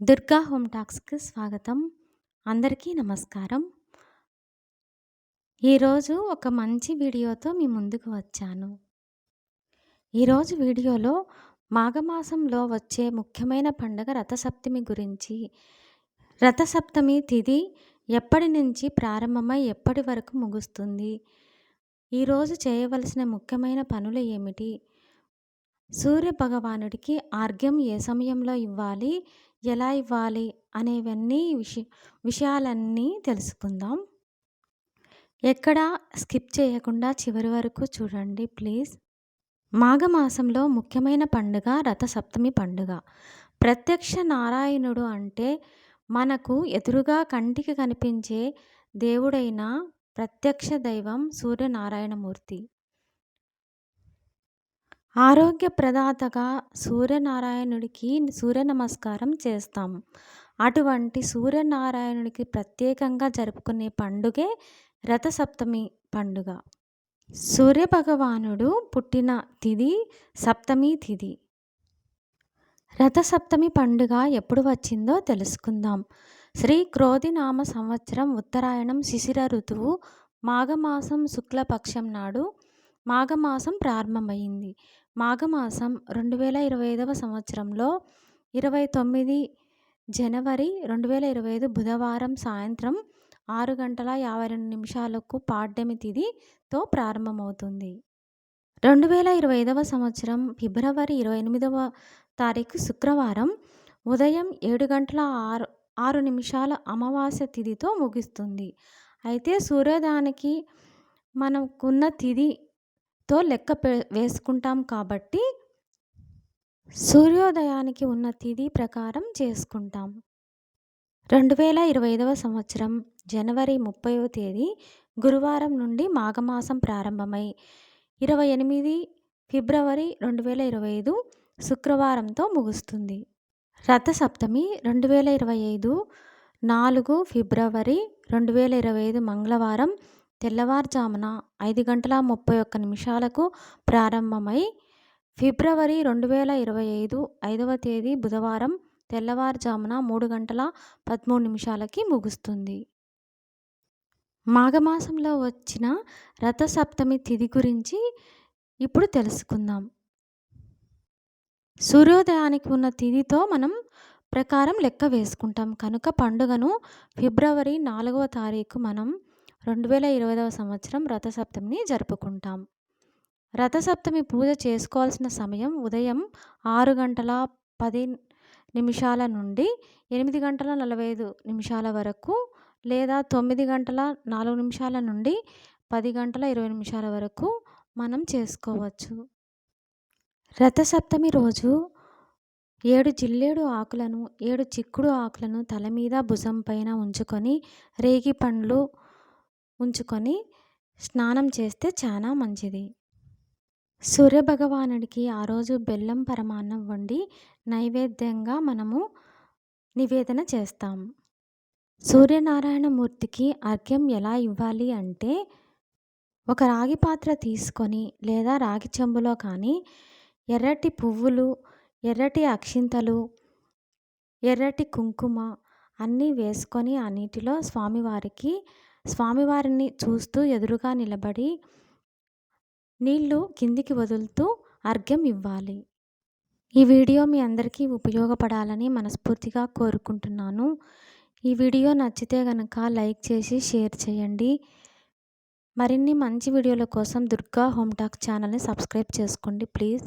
Durga home టాక్స్కి స్వాగతం. అందరికీ నమస్కారం. ఈరోజు ఒక మంచి వీడియోతో మీ ముందుకు వచ్చాను. ఈరోజు వీడియోలో మాఘమాసంలో వచ్చే ముఖ్యమైన పండుగ రథసప్తమి గురించి. రథసప్తమి తిథి ఎప్పటి నుంచి ప్రారంభమై ఎప్పటి వరకు ముగుస్తుంది? ఈరోజు చేయవలసిన ముఖ్యమైన పనులు ఏమిటి? సూర్య భగవానుడికి ఆర్ఘ్యం ఏ సమయంలో ఇవ్వాలి? ఎలా ఇవ్వాలి అనేవన్నీ విషయ విషయాలన్నీ తెలుసుకుందాం. ఎక్కడా స్కిప్ చేయకుండా చివరి వరకు చూడండి ప్లీజ్. మాఘమాసంలో ముఖ్యమైన పండుగ రథసప్తమి పండుగ. ప్రత్యక్ష నారాయణుడు అంటే మనకు ఎదురుగా కంటికి కనిపించే దేవుడైన ప్రత్యక్ష దైవం సూర్యనారాయణమూర్తి. ఆరోగ్య ప్రదాతగా సూర్యనారాయణుడికి సూర్య నమస్కారం చేస్తాం. అటువంటి సూర్యనారాయణుడికి ప్రత్యేకంగా జరుపుకునే పండుగే రథసప్తమి పండుగ. సూర్యభగవానుడు పుట్టిన తిథి సప్తమి తిథి రథసప్తమి పండుగ ఎప్పుడు వచ్చిందో తెలుసుకుందాం. శ్రీ క్రోధినామ సంవత్సరం ఉత్తరాయణం శిశిర ఋతువు మాఘమాసం శుక్లపక్షం నాడు మాఘమాసం ప్రారంభమైంది. మాఘమాసం రెండు వేల ఇరవై ఐదవ సంవత్సరంలో ఇరవై తొమ్మిది జనవరి రెండు వేల ఇరవై ఐదు బుధవారం సాయంత్రం ఆరు గంటల యాభై రెండు నిమిషాలకు పాడ్యమి తిథితో ప్రారంభమవుతుంది. రెండు వేల ఇరవై ఐదవ సంవత్సరం ఫిబ్రవరి ఇరవై ఎనిమిదవ తారీఖు శుక్రవారం ఉదయం ఏడు గంటల ఆరు ఆరు నిమిషాల అమావాస్య తిథితో ముగిస్తుంది. అయితే సూర్యోదయానికి మనకున్న తిథి తో లెక్క వేసుకుంటాం కాబట్టి సూర్యోదయానికి ఉన్న తిథి ప్రకారం చేసుకుంటాం. రెండు వేల ఇరవై ఐదవ సంవత్సరం జనవరి ముప్పైవ తేదీ గురువారం నుండి మాఘమాసం ప్రారంభమై ఇరవై ఎనిమిది ఫిబ్రవరి రెండు వేల ఇరవై ఐదు శుక్రవారంతో ముగుస్తుంది. రథసప్తమి రెండు వేల ఇరవై ఐదు నాలుగు ఫిబ్రవరి రెండు వేల ఇరవై ఐదు మంగళవారం తెల్లవారుజామున ఐదు గంటల ముప్పై ఒక్క నిమిషాలకు ప్రారంభమై ఫిబ్రవరి రెండు వేల ఇరవై ఐదు ఐదవ తేదీ బుధవారం తెల్లవారుజామున మూడు గంటల పదమూడు నిమిషాలకి ముగుస్తుంది. మాఘమాసంలో వచ్చిన రథసప్తమి తిథి గురించి ఇప్పుడు తెలుసుకుందాం. సూర్యోదయానికి ఉన్న తిథితో మనం ప్రకారం లెక్క వేసుకుంటాం. కనుక పండుగను ఫిబ్రవరి నాలుగవ తారీఖు మనం రెండు వేల ఇరవైదవ సంవత్సరం రథసప్తమిని జరుపుకుంటాం. రథసప్తమి పూజ చేసుకోవాల్సిన సమయం ఉదయం ఆరు గంటల పది నిమిషాల నుండి ఎనిమిది గంటల నలభై ఐదు నిమిషాల వరకు లేదా తొమ్మిది గంటల నాలుగు నిమిషాల నుండి పది గంటల ఇరవై నిమిషాల వరకు మనం చేసుకోవచ్చు. రథసప్తమి రోజు ఏడు జిల్లేడు ఆకులను ఏడు చిక్కుడు ఆకులను తల మీద భుజం పైన ఉంచుకొని రేగి పండ్లు ఉంచుకొని స్నానం చేస్తే చాలా మంచిది. సూర్యభగవానుడికి ఆ రోజు బెల్లం పరమాన్నం వండి నైవేద్యంగా మనము నివేదన చేస్తాం. సూర్యనారాయణమూర్తికి అర్ఘ్యం ఎలా ఇవ్వాలి అంటే ఒక రాగి పాత్ర తీసుకొని లేదా రాగి చెంబులో కానీ ఎర్రటి పువ్వులు ఎర్రటి అక్షింతలు ఎర్రటి కుంకుమ అన్నీ వేసుకొని ఆ నీటిలో స్వామివారికి స్వామివారిని చూస్తూ ఎదురుగా నిలబడి నీళ్ళు కిందికి వదులుతూ అర్ఘ్యం ఇవ్వాలి. ఈ వీడియో మీ అందరికీ ఉపయోగపడాలని మనస్ఫూర్తిగా కోరుకుంటున్నాను. ఈ వీడియో నచ్చితే కనుక లైక్ చేసి షేర్ చేయండి. మరిన్ని మంచి వీడియోల కోసం దుర్గా హోమ్ టాక్ ఛానల్ని సబ్స్క్రైబ్ చేసుకోండి ప్లీజ్.